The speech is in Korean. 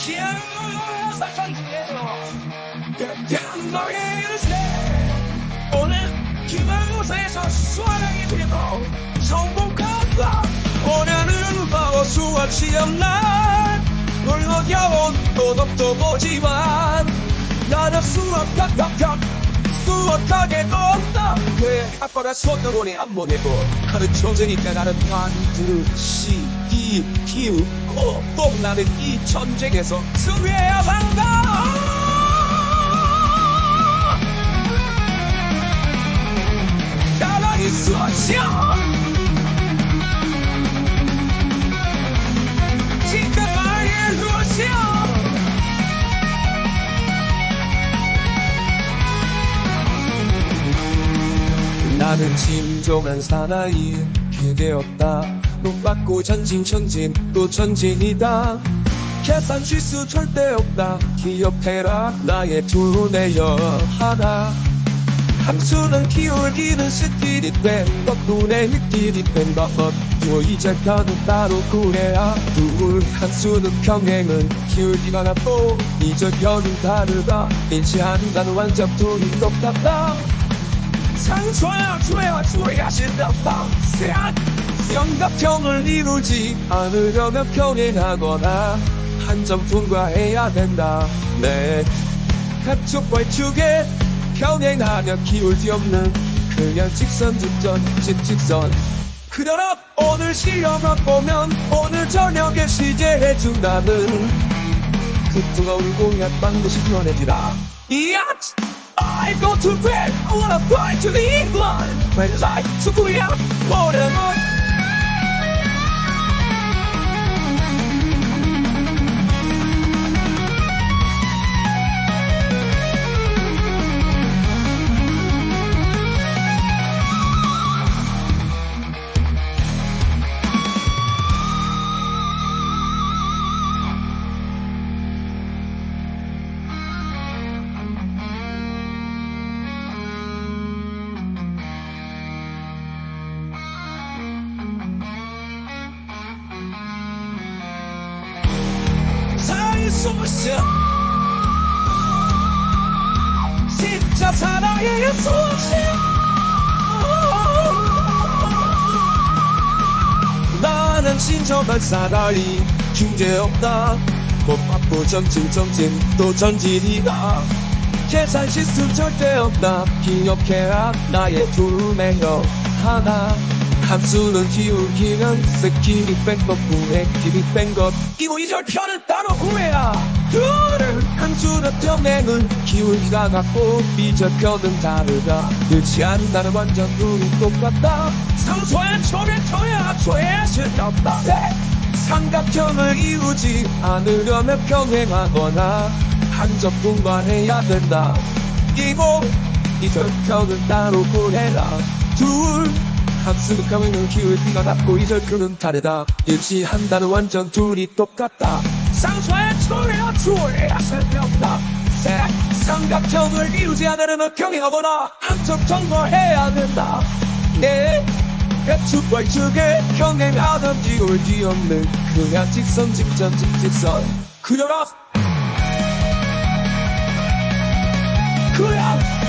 기억을 사천지에서 양방의 일세 오늘 기말곳에서 수화랑이 되고 성공한다 오늘은 바로 수학 시험날 겨운 도덕도 보지만 나는 수학 각각각 수학하게도 없다 왜 아빠가 수학도 보니 안 보내고 가르쳐주니까 나는 한두 시, 이, 기우, 코, 또 나는 이 전쟁에서 승리해야 한다! 나란히 진짜 나의 수학시험 나는 진정한 사나이 기대었다 눈받고 전진 전진 또 전진이다. 계산 실수 절대 없다. 기억해라 나의 두뇌 여 하나. 함수는 기울기는 스틸이 된것 눈에 느끼이 된것 또 이제 편은 따로 그래야 둘. 함수는 평행은 기울기가 같고 이제 편은 다르다. 일치한다는 완전 둘이 똑같다. 상처야 주야 주야 신다방 영각형을 이루지 않으려면 평행하거나 한 점 통과해야 된다. 네. 가축 벌축에 평행하면 기울기 없는 그냥 직선 직전 직직선. 그러나 오늘 시험을 보면 오늘 저녁에 시제해준다는 그 뜨거운 공약 반드시 전해지라. 이야 I go to bed. I wanna fly to the England When I to Korea 모든 것 숨쉬어. 진짜 사랑의 숨쉬어 나는 진정한 사나이 중재없다. 못 바쁘 전진 전진 또 전진이다. 계산 실수 절대 없다. 기억해라. 나의 두뇌여 하나 함수는 기울기는 스킬이 뺀것 분의 길이 뺀것. 이거 이절 편은 따로 구해야 둘은 함수는 평행은 기울기가 같고 이절 편은 다르다. 그렇지 않다는 완전 둘이 똑같다. 상소의 초면 초야 초야 실없다. 삼각형을 이루지 않으려면 평행하거나 한점 분반해야 된다. 이고 이절 편은 따로 구해라. 둘 평행은 기울기가 같고 이절 표는 다르다. 일치한다는 완전 둘이 똑같다. 초래야 초래야 쓸데없다. 셋 삼각형을 이루지 않으려면 평행하거나 한쪽 통과해야 된다. 넷 배축과 축에 평행하던 기울기 없는 그냥 직선 직전 직직선. 그려라! 그야